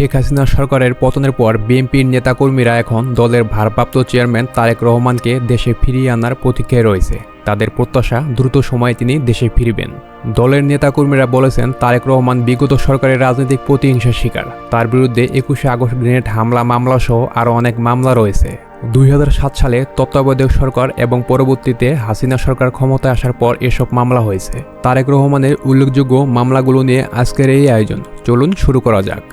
শেখ হাসিনা সরকারের পতনের পর বিএনপির নেতাকর্মীরা এখন দলের ভারপ্রাপ্ত চেয়ারম্যান তারেক রহমানকে দেশে ফিরিয়ে আনার প্রতীক্ষায় রয়েছে। তাদের প্রত্যাশা দ্রুত সময়ে তিনি দেশে ফিরবেন। দলের নেতাকর্মীরা বলেছেন, তারেক রহমান বিগত সরকারের রাজনৈতিক প্রতিহিংসার শিকার। তার বিরুদ্ধে একুশে আগস্ট গ্রেনেড হামলা, মামলা সহ আরও অনেক মামলা রয়েছে। দুই হাজার সাত সালে তত্ত্বাবধায়ক সরকার এবং পরবর্তীতে হাসিনা সরকার ক্ষমতায় আসার পর এসব মামলা হয়েছে। তারেক রহমানের উল্লেখযোগ্য মামলাগুলো নিয়ে আজকের এই আয়োজন। চলুন শুরু করা যাক।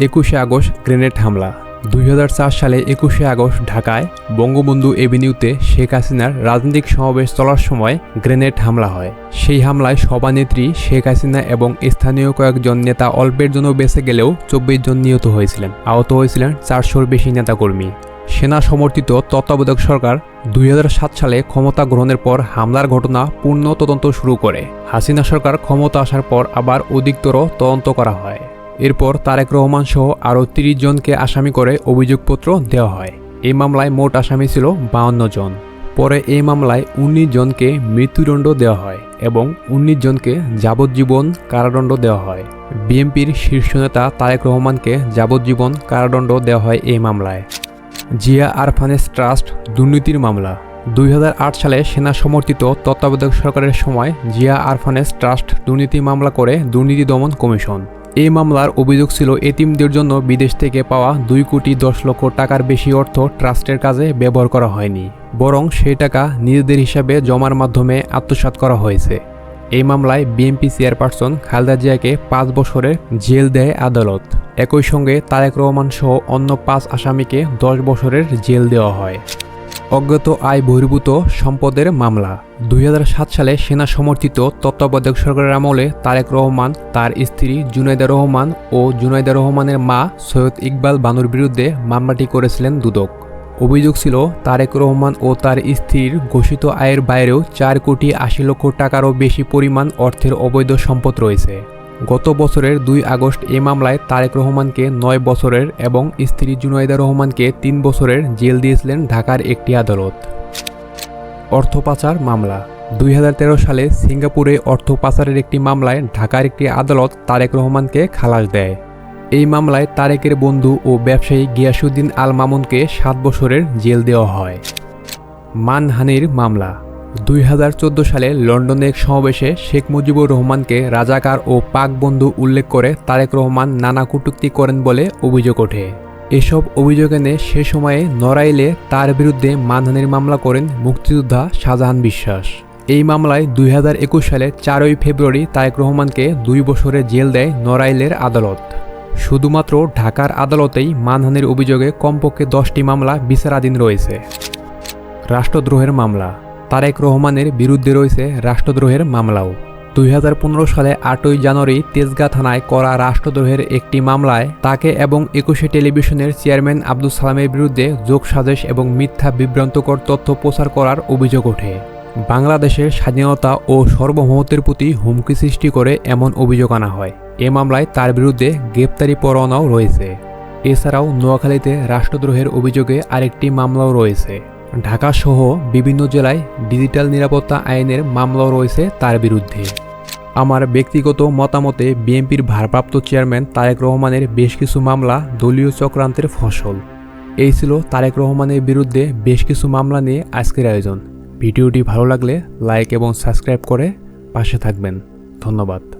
একুশে আগস্ট গ্রেনেড হামলা। দুই হাজার চার সালে একুশে আগস্ট ঢাকায় বঙ্গবন্ধু এভিনিউতে শেখ হাসিনার রাজনৈতিক সমাবেশ চলার সময় গ্রেনেড হামলা হয়। সেই হামলায় সভানেত্রী শেখ হাসিনা এবং স্থানীয় কয়েকজন নেতা অল্পের জন্য বেঁচে গেলেও চব্বিশ জন নিহত হয়েছিলেন। আহত হয়েছিলেন চারশোর বেশি নেতাকর্মী। সেনা সমর্থিত তত্ত্বাবধায়ক সরকার দুই হাজার সাত সালে ক্ষমতা গ্রহণের পর হামলার ঘটনা পূর্ণ তদন্ত শুরু করে। হাসিনা সরকার ক্ষমতা আসার পর আবার অধিকতর তদন্ত করা হয়। এরপর তারেক রহমান সহ আরও তিরিশ জনকে আসামি করে অভিযোগপত্র দেওয়া হয়। এই মামলায় মোট আসামি ছিল বাউন্ন জন। পরে এই মামলায় উনিশ জনকে মৃত্যুদণ্ড দেওয়া হয় এবং উনিশ জনকে যাবজ্জীবন কারাদণ্ড দেওয়া হয়। বিএনপির শীর্ষ নেতা তারেক রহমানকে যাবজ্জীবন কারাদণ্ড দেওয়া হয় এই মামলায়। জিয়া আরফানেস ট্রাস্ট দুর্নীতির মামলা। দুই হাজার আট সালে সেনা সমর্থিত তত্ত্বাবধায়ক সরকারের সময় জিয়া আরফানেস ট্রাস্ট দুর্নীতি মামলা করে দুর্নীতি দমন কমিশন। এই মামলার অভিযোগ ছিল এতিমদের জন্য বিদেশ থেকে পাওয়া দুই কোটি দশ লক্ষ টাকার বেশি অর্থ ট্রাস্টের কাজে ব্যবহার করা হয়নি, বরং সেই টাকা নিজেদের হিসাবে জমার মাধ্যমে আত্মসাৎ করা হয়েছে। এই মামলায় বিএনপি চেয়ারপারসন খালেদা জিয়াকে পাঁচ বছরের জেল দেয় আদালত। একই সঙ্গে তারেক রহমান সহ অন্য পাঁচ আসামিকে দশ বছরের জেল দেওয়া হয়। অজ্ঞাত আয় বহির্ভূত সম্পদের মামলা। দুই হাজার সাত সালে সেনা সমর্থিত তত্ত্বাবধায়ক সরকারের আমলে তারেক রহমান, তার স্ত্রী জুনাইদা রহমান ও জুনাইদা রহমানের মা সৈয়দ ইকবাল বানুর বিরুদ্ধে মামলাটি করেছিলেন দুদক। অভিযোগ ছিল, তারেক রহমান ও তার স্ত্রীর ঘোষিত আয়ের বাইরেও চার কোটি আশি লক্ষ টাকারও বেশি পরিমাণ অর্থের অবৈধ সম্পদ রয়েছে। গত বছরের দুই আগস্ট এ মামলায় তারেক রহমানকে নয় বছরের এবং স্ত্রী জুনাইদা রহমানকে তিন বছরের জেল দিয়েছিলেন ঢাকার একটি আদালত। অর্থ পাচার মামলা। দুই হাজার তেরো সালে সিঙ্গাপুরে অর্থ পাচারের একটি মামলায় ঢাকার একটি আদালত তারেক রহমানকে খালাস দেয়। এই মামলায় তারেকের বন্ধু ও ব্যবসায়ী গিয়াসুদ্দিন আল মামুনকে সাত বছরের জেল দেওয়া হয়। মানহানির মামলা। দুই হাজার চোদ্দ সালে লন্ডনে এক সমাবেশে শেখ মুজিবুর রহমানকে রাজাকার ও পাক বন্ধু উল্লেখ করে তারেক রহমান নানা কটূক্তি করেন বলে অভিযোগ ওঠে। এসব অভিযোগ এনে সে সময়ে নড়াইলে তার বিরুদ্ধে মানহানির মামলা করেন মুক্তিযোদ্ধা শাহজাহান বিশ্বাস। এই মামলায় দুই হাজার একুশ সালে চারই ফেব্রুয়ারি তারেক রহমানকে দুই বছরের জেল দেয় নড়াইলের আদালত। শুধুমাত্র ঢাকার আদালতেই মানহানির অভিযোগে কমপক্ষে দশটি মামলা বিচারাধীন রয়েছে। রাষ্ট্রদ্রোহের মামলা তারেক রহমানের বিরুদ্ধে রয়েছে রাষ্ট্রদ্রোহের মামলাও। দুই হাজার পনেরো সালে আটই জানুয়ারি তেজগাঁ থানায় করা রাষ্ট্রদ্রোহের একটি মামলায় তাকে এবং একুশে টেলিভিশনের চেয়ারম্যান আব্দুল সালামের বিরুদ্ধে যোগ যোগসাজেশ এবং মিথ্যা বিভ্রান্তকর তথ্য প্রচার করার অভিযোগ ওঠে। বাংলাদেশের স্বাধীনতা ও সার্বভৌমত্বের প্রতি হুমকি সৃষ্টি করে এমন অভিযোগ আনা হয়। এ মামলায় তার বিরুদ্ধে গ্রেপ্তারি পরোয়ানাও রয়েছে। এছাড়াও নোয়াখালীতে রাষ্ট্রদ্রোহের অভিযোগে আরেকটি মামলাও রয়েছে। ঢাকা সহ বিভিন্ন জেলায় ডিজিটাল নিরাপত্তা আইনের মামলাও রয়েছে তার বিরুদ্ধে। আমার ব্যক্তিগত মতামতে বিএনপির ভারপ্রাপ্ত চেয়ারম্যান তারেক রহমানের বেশ কিছু মামলা দলীয় চক্রান্তের ফসল। এই ছিল তারেক রহমানের বিরুদ্ধে বেশ কিছু মামলা নিয়ে আজকের আয়োজন। ভিডিওটি ভালো লাগলে লাইক এবং সাবস্ক্রাইব করে পাশে থাকবেন। ধন্যবাদ।